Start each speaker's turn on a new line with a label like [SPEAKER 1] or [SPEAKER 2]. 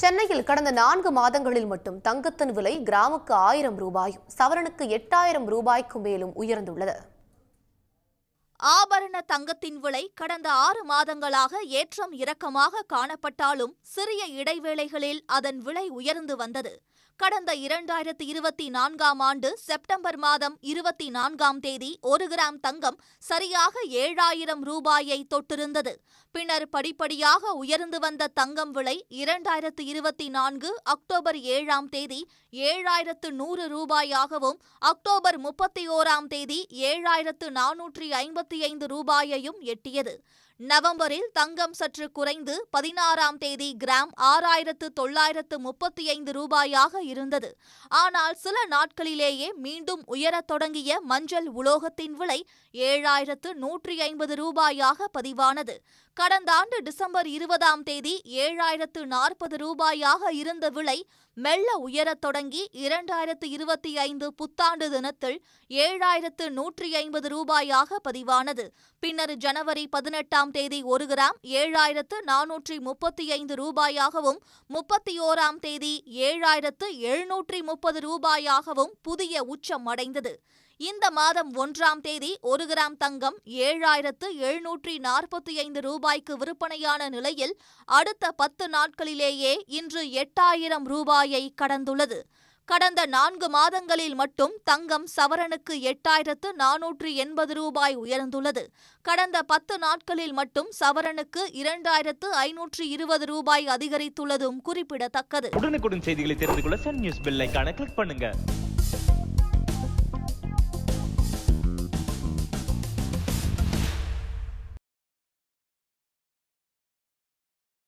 [SPEAKER 1] சென்னையில் கடந்த நான்கு மாதங்களில் மட்டும் தங்கத்தின் விலை கிராமுக்கு ஆயிரம் ரூபாயும் சவரனுக்கு எட்டாயிரம் ரூபாய்க்கு மேலும் உயர்ந்துள்ளது.
[SPEAKER 2] ஆபரண தங்கத்தின் விலை கடந்த ஆறு மாதங்களாக ஏற்றம் இறக்கமாக காணப்பட்டாலும் சிறிய இடைவேளைகளில் அதன் விலை உயர்ந்து வந்தது. கடந்த இரண்டாயிரத்தி இருபத்தி நான்காம் ஆண்டு செப்டம்பர் மாதம் இருபத்தி நான்காம் தேதி ஒரு கிராம் தங்கம் சரியாக ஏழாயிரம் ரூபாயை தொட்டிருந்தது. பின்னர் படிப்படியாக உயர்ந்து வந்த தங்கம் விலை இரண்டாயிரத்து இருபத்தி நான்கு அக்டோபர் ஏழாம் தேதி ஏழாயிரத்து நூறு ரூபாயாகவும் அக்டோபர் முப்பத்தி ஓராம் தேதி ஏழாயிரத்து நானூற்றி ஐம்பத்தி இருபத்தி ஐந்து ரூபாயையும் எட்டியது. நவம்பரில் தங்கம் சற்று குறைந்து பதினாறாம் தேதி கிராம் ஆறாயிரத்து தொள்ளாயிரத்து முப்பத்தி ஐந்து ரூபாயாக இருந்தது. ஆனால் சில நாட்களிலேயே மீண்டும் உயரத் தொடங்கிய மஞ்சள் உலோகத்தின் விலை ஏழாயிரத்து நூற்றி ஐம்பது ரூபாயாக பதிவானது. கடந்த ஆண்டு டிசம்பர் இருபதாம் தேதி ஏழாயிரத்து நாற்பது ரூபாயாக இருந்த விலை மெல்ல உயரத் தொடங்கி இரண்டாயிரத்து இருபத்தி ஐந்து புத்தாண்டு தினத்தில் ஏழாயிரத்து நூற்றி ஐம்பது ரூபாயாக பதிவானது. பின்னர் ஜனவரி பதினெட்டாம் தேதி ஒரு கிராம் ஏழாயிரத்து நானூற்றி முப்பத்தி ஐந்து ரூபாயாகவும் முப்பத்தி ஓராம் தேதி ஏழாயிரத்து எழுநூற்றி முப்பது ரூபாயாகவும் புதிய உச்சம் அடைந்தது. இந்த மாதம் ஒன்றாம் தேதி ஒரு கிராம் தங்கம் ஏழாயிரத்து எழுநூற்றி நாற்பத்தி ஐந்து ரூபாய்க்கு விற்பனையான நிலையில் அடுத்த பத்து நாட்களிலேயே இன்று எட்டாயிரம் ரூபாயை கடந்துள்ளது. கடந்த நான்கு மாதங்களில் மட்டும் தங்கம் சவரனுக்கு எட்டாயிரத்து நானூற்று எண்பது ரூபாய் உயர்ந்துள்ளது. கடந்த பத்து நாட்களில் மட்டும் சவரனுக்கு இரண்டாயிரத்து ஐநூற்று இருபது ரூபாய் அதிகரித்துள்ளதும் குறிப்பிடத்தக்கது.
[SPEAKER 3] உடனுக்குடன் செய்திகளை தெரிந்து கொள்ள சன் நியூஸ் பெல் கிளிக் பண்ணுங்க.